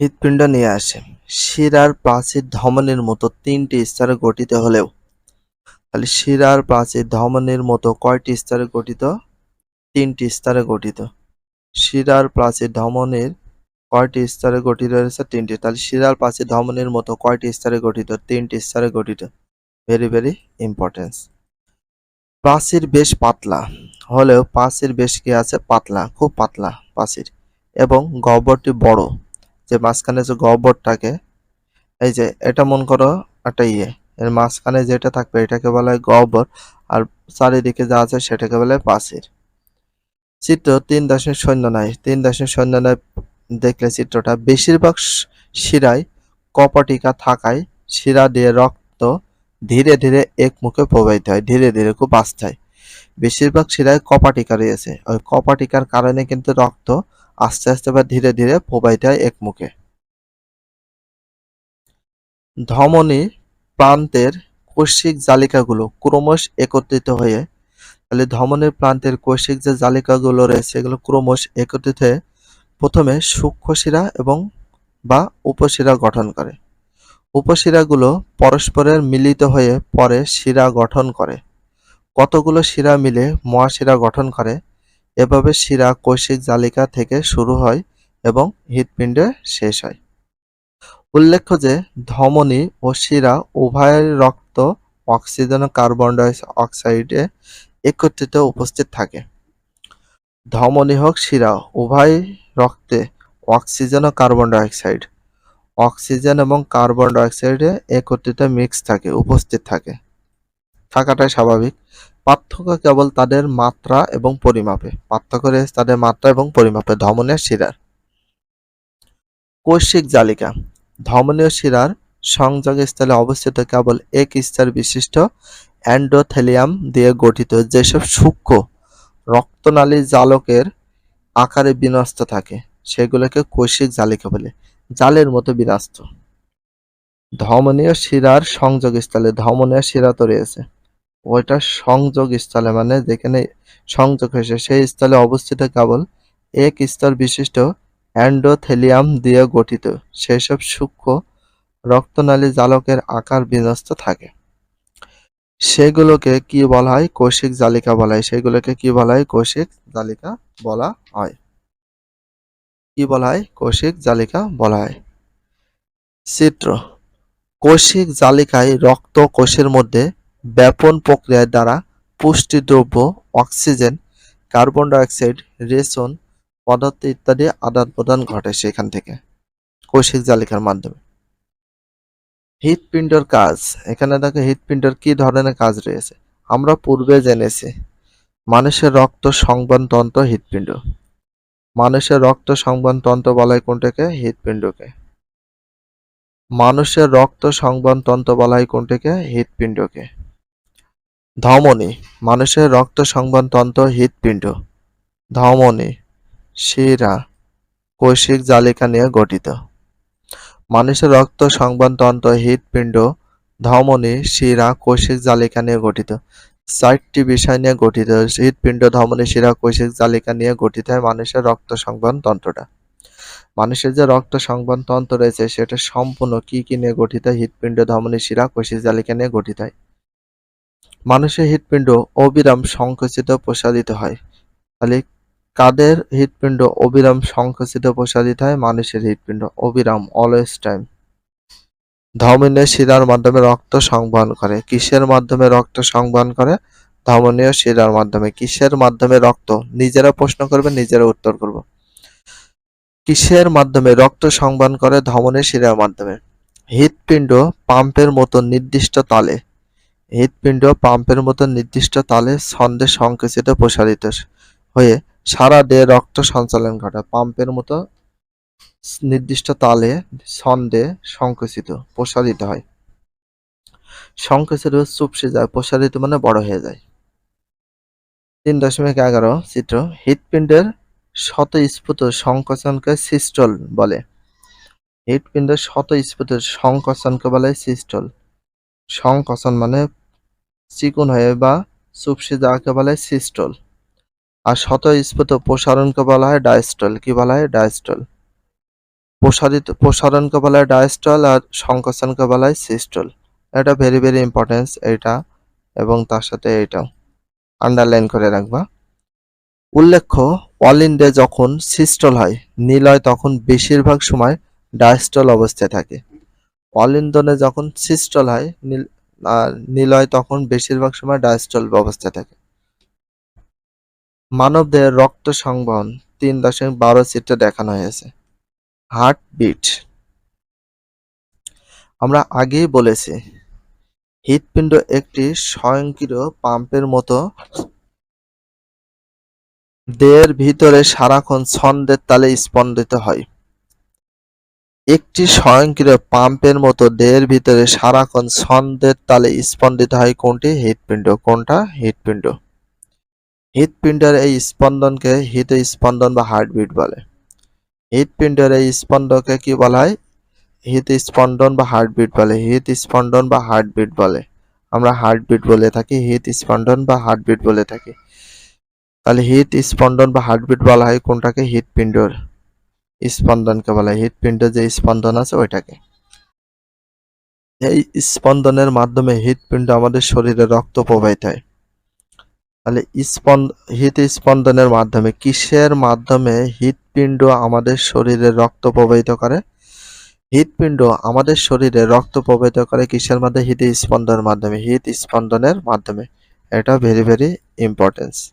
হৃৎপিণ্ড নিয়ে আসে। শিরার প্রাচীর ধমনীর মতো তিনটি স্তরে গঠিত হলেও, তাহলে শিরার প্রাচীর ধমনের মতো কয়টি স্তরে গঠিত? তিনটি স্তরে গঠিত। শিরার প্রাচীর ধমনীর কয়টি স্তরে গঠিত রয়েছে? তিনটি। তাহলে শিরার প্রাচীর ধমনের মতো কয়টি স্তরে গঠিত? তিনটি স্তরে গঠিত। ভেরি ভেরি ইম্পর্টেন্স প্রাচীর বেশ পাতলা হলেও প্রাচীর বেশ কি আছে? পাতলা, খুব পাতলা প্রাচীর। এবং গহ্বরটি বড়। যে মাঝখানে যে গহ্বরটাকে এই যে এটা মন করো একটা ইয়ে। এর মাঝখানে যেটা থাকবে এটাকে বলা হয় গহ্বর, আর চারিদিকে যা আছে সেটাকে বলা প্রাচীর চিত্র তিন দশমিক শূন্য নয়। তিন দশমিক শূন্য নয় দেখলে চিত্রটা। বেশিরভাগ শিরায় কপটিকা থাকায় শিরা দিয়ে রক্ত ধীরে ধীরে এক মুখে প্রবাহিত হয়, ধীরে ধীরে খুব আস্তে হয়। বেশিরভাগ শিরায় কপাটিকা রয়েছে। ওই কপাটিকার কারণে কিন্তু রক্ত আস্তে আস্তে বা ধীরে ধীরে প্রবাহিত হয় এক মুখে। ধমনী প্রান্তের কৈশিক জালিকাগুলো ক্রমশ একত্রিত হয়ে, তাহলে ধমনীর প্রান্তের কৈশিক যে জালিকাগুলো রয়েছে, এগুলো ক্রমশ একত্রিত হয়ে প্রথমে সূক্ষ্ম শিরা এবং বা উপশিরা গঠন করে। উপশিরাগুলো পরস্পরের মিলিত হয়ে পরে শিরা গঠন করে। কতগুলো শিরা মিলে মহাশিরা গঠন করে? এভাবে শিরা কৈশিক জালিকা থেকে শুরু হয় এবং হৃৎপিণ্ডে শেষ হয়। উল্লেখ্য যে, ধমনী ও শিরা উভয়ের রক্ত অক্সিজেন ও কার্বন ডাই অক্সাইডে একত্রিত উপস্থিত থাকে। ধমনী হোক, শিরা উভয় রক্তে অক্সিজেন ও কার্বন ডাইঅক্সাইড অক্সিজেন এবং কার্বন ডাইঅক্সাইডে একত্রিত মিক্স থাকে, উপস্থিত থাকে। থাকাটাই স্বাভাবিক। পার্থক্য কেবল তাদের মাত্রা এবং পরিমাপে। পার্থক্য রয়েছে তাদের মাত্রা এবং পরিমাপে। ধমনের শিরার। কৈশিক জালিকা। ধমনীয় শিরার সংযোগস্থলে অবস্থিত কেবল এক স্তর বিশিষ্ট অ্যান্ডোথেলিয়াম দিয়ে গঠিত। যেসব সূক্ষ্ম রক্তনালী জালকের আকারে বিন্যস্ত থাকে, সেগুলোকে কৈশিক জালিকা বলে। জালের মতো বিন্যস্ত ধমনীয় শিরার সংযোগস্থলে ধমনীয় শিরা তো রয়েছে। ওইটা সংযোগ স্থলে মানে যেখানে সংযোগ হয়েছে, সেই স্থলে অবস্থিত কেবল এক স্তর বিশিষ্ট অ্যান্ডোথেলিয়াম দিয়ে গঠিত। সেসব সূক্ষ্ম রক্তনালী জালকের আকার বিন্যস্ত থাকে। সেগুলোকে কি বলা হয়? কৌশিক জালিকা বলা হয়। সেগুলোকে কি বলা হয়? কৌশিক জালিকা বলা হয়। কি বলা হয়? কৌশিক জালিকা বলা হয়। চিত্র। কৌশিক জালিকায় রক্ত কোষের মধ্যে ব্যাপন প্রক্রিয়ার দ্বারা পুষ্টি দ্রব্য অক্সিজেন, কার্বন ডাইঅক্সাইড, রেশন পদার্থ ইত্যাদি আদান প্রদান ঘটে সেখান থেকে। কৌশিক জালিকার মাধ্যমে। হৃৎপিণ্ডের কাজ। এখানে দেখো হৃৎপিণ্ডের কি ধরনের কাজ রয়েছে? আমরা পূর্বে জেনেছি, মানুষের রক্ত সংবহন তন্ত্র হৃৎপিণ্ড মানুষের রক্ত সংবহন তন্ত্র বলা হয় কোনটাকে? হৃৎপিণ্ডকে মানুষের রক্ত সংবহন তন্ত্র বলা হয় কোনটাকে? হৃৎপিণ্ডকে ধমনী, মানুষের রক্ত সংবহন তন্ত্র হৃৎপিণ্ড। ধমনী শিরা কৈশিক জালিকা নিয়ে গঠিত। মানুষের রক্ত সংবহন তন্ত্র হৃৎপিণ্ড, ধমনী শিরা কৈশিক জালিকা নিয়ে গঠিত। চারটি বিষয় নিয়ে গঠিত। হৃৎপিণ্ড, ধমনী শিরা কৈশিক জালিকা নিয়ে গঠিত হয় মানুষের রক্ত সংবহন তন্ত্রটা মানুষের যে রক্ত সংবহন তন্ত্র রয়েছে, সেটা সম্পূর্ণ কি কি নিয়ে গঠিত? হৃৎপিণ্ড, ধমনী শিরা কৈশিক জালিকা নিয়ে গঠিত হয়। মানুষের হৃৎপিণ্ড অবিরাম সংকুচিত প্রসারিত হয়। তাহলে কাদের হৃৎপিণ্ড অবিরাম সংকুচিত প্রসারিত হয়? মানুষের হৃৎপিণ্ড অবিরাম অলওয়েজ টাইম ধমনীয় শিরার মাধ্যমে রক্ত সংবহন করে। কিসের মাধ্যমে রক্ত সংবহন করে? ধমনীয় শিরার মাধ্যমে। কিসের মাধ্যমে রক্ত? নিজেরা প্রশ্ন করবে, নিজেরা উত্তর করব। কিসের মাধ্যমে রক্ত সংবহন করে? ধমনীয় শিরার মাধ্যমে। হৃৎপিণ্ড পাম্পের মতো নির্দিষ্ট তালে। হৃৎপিণ্ড পাম্পের মতো নির্দিষ্ট তালে ছন্দে সংকুচিত প্রসারিত হয়ে সারা দেহে রক্ত সঞ্চালন ঘটায়। পাম্পের মতো নির্দিষ্ট তালে ছন্দে সংকুচিত, প্রসারিত হয়। সংকুচিত চুপসে যায়, প্রসারিত মানে বড় হয়ে যায়। তিন দশমিক এগারো চিত্র, হৃৎপিণ্ডের স্বতঃস্ফূর্ত সংকোচনকে সিস্টল বলে। হৃৎপিণ্ডের স্বতঃস্ফূর্ত সংকোচনকে বলে সিস্টল। সংকোচন মানে চিকুন হয়ে বা চুপসে যাওয়াকে বলা হয় সিস্টল। আর স্বতঃস্ফূর্ত প্রসারণকে বলা হয় ডায়াস্টল। কি বলা হয়? ডায়াস্টল। প্রসারিত প্রসারণকে বলা হয় ডায়াস্টল আর সংকোচনকে বলা হয় সিস্টল। এটা ভেরি ভেরি ইম্পর্টেন্স এটা এবং তার সাথে এটাও আন্ডারলাইন করে রাখবা। উল্লেখ্য অলিন্ডে যখন সিস্টল হয় নিলয় তখন বেশিরভাগ সময় ডায়স্টল অবস্থায় থাকে। অলিন্দনে যখন সিস্টল হয় নিলয় তখন বেশিরভাগ সময় ডায়াস্টল অবস্থায় থাকে। মানবদের রক্ত সংবহন তিন দশমিক বারো চিত্রে দেখানো হয়েছে। হার্ট বিট আমরা আগেই বলেছি, হৃৎপিণ্ড একটি স্বয়ংক্রিয় পাম্পের মতো। দেহের ভিতরে সারাক্ষণ ছন্দের তালে স্পন্দিত হয়। একটি স্বয়ংক্রিয় পাম্পের মতো দেহের ভিতরে সারাক্ষণ ছন্দের তালে স্পন্দিত হয় কোনটি? হৃৎপিণ্ড। কোনটা? হৃৎপিণ্ড। হৃৎপিণ্ডের এই স্পন্দনকে হৃদ স্পন্দন বা হার্টবিট বলে। হৃৎপিণ্ডের এই স্পন্দনকে কি বলা হয়? হৃদ স্পন্দন বা হার্টবিট বলে। হৃদ স্পন্দন বা হার্টবিট বলে। আমরা হার্টবিট বলে থাকি হৃদ স্পন্দন বা হার্টবিট বলে থাকি। তাহলে হৃদ স্পন্দন বা হার্টবিট বলা হয় কোনটাকে? হৃৎপিণ্ডর। স্পন্দনকে বলা হয় হৃৎপিণ্ড যে স্পন্দন আছে ওইটাকে। এই স্পন্দনের মাধ্যমে হৃৎপিণ্ড আমাদের শরীরে রক্ত প্রবাহিত হয়। তাহলে স্পন্দ হৃদ স্পন্দনের মাধ্যমে, কিসের মাধ্যমে হৃৎপিণ্ড আমাদের শরীরে রক্ত প্রবাহিত করে? হৃৎপিণ্ড আমাদের শরীরে রক্ত প্রবাহিত করে কিসের মাধ্যমে? হৃদ স্পন্দনের মাধ্যমে হৃদ স্পন্দনের মাধ্যমে। এটা ভেরি ভেরি ইম্পর্টেন্স